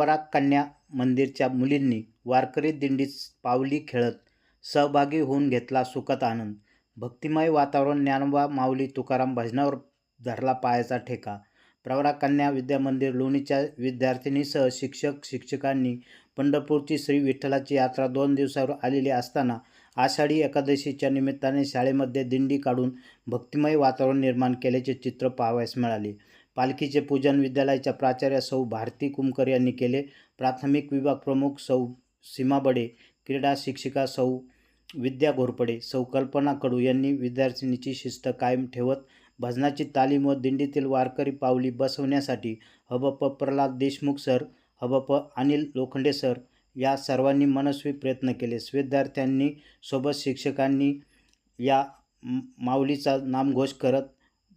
प्रवरा कन्या मंदिरच्या मुलींनी वारकरी दिंडीत पावली खेळत सहभागी होऊन घेतला सुखद आनंद. भक्तिमय वातावरण ज्ञानबा माऊली तुकाराम भजनावर धरला पायाचा ठेका. प्रवरा कन्या विद्यामंदिर लोणीच्या विद्यार्थिनीसह शिक्षक शिक्षकांनी पंढरपूरची श्री विठ्ठलाची यात्रा दोन दिवसावर आलेली असताना आषाढी एकादशीच्या निमित्ताने शाळेमध्ये दिंडी काढून भक्तिमय वातावरण निर्माण केल्याचे चित्र पाहावयास मिळाले. पालखीचे पूजन विद्यालयाच्या प्राचार्या सौ भारती कुमकर यांनी केले. प्राथमिक विभाग प्रमुख सौ सीमा बडे क्रीडा शिक्षिका सौ विद्या घोरपडे सौ कल्पना कडू यांनी विद्यार्थिनीची शिस्त कायम ठेवत भजनाची तालीम व दिंडीतील वारकरी पावली बसवण्यासाठी हबप प्रल्हाद देशमुख सर हबप अनिल लोखंडे सर या सर्वांनी मनस्वी प्रयत्न केले. विद्यार्थ्यांनी सोबत शिक्षकांनी या माऊलीचा नामघोष करत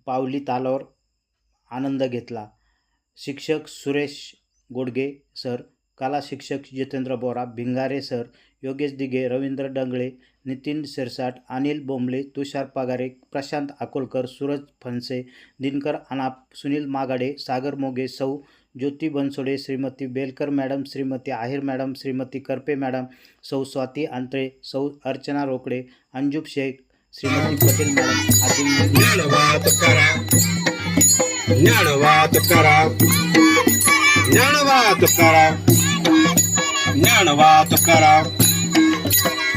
पावली तालावर आनंद घेतला. शिक्षक सुरेश गोडगे सर कला शिक्षक जितेंद्र बोरा भिंगारे सर योगेश दिघे रवींद्र डंगळे नितीन सिरसाट अनिल बोंबले तुषार पगारे प्रशांत अकोलकर सूरज फणसे दिनकर अनाप सुनील मागाडे सागर मोगे सौ Jyoti Bansode Shrimati Belkar madam Shrimati Ahir madam Shrimati Karpe madam सौ स्वाती आंत्रे सौ अर्चना रोकडे अंजूब शेख श्रीमती पटेल मॅडम आदींनी ज्ञानवात करा ज्ञानवात करा ज्ञानवात करा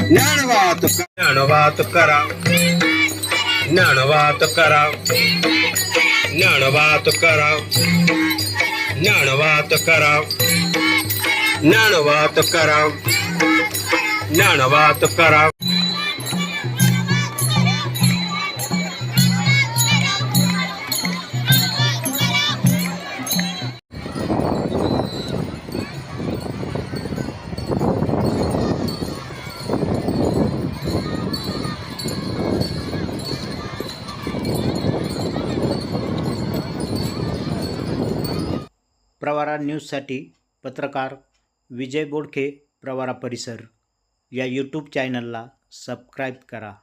ज्ञानवात करा ज्ञानवात ज्ञानवात करा ज्ञानवात करा ज्ञानवात करा ज्ञानवात करा ज्ञानवात प्रवारा न्यूजसाठी पत्रकार विजय बोडखे प्रवारा परिसर. या यूट्यूब चॅनलला सबस्क्राईब करा.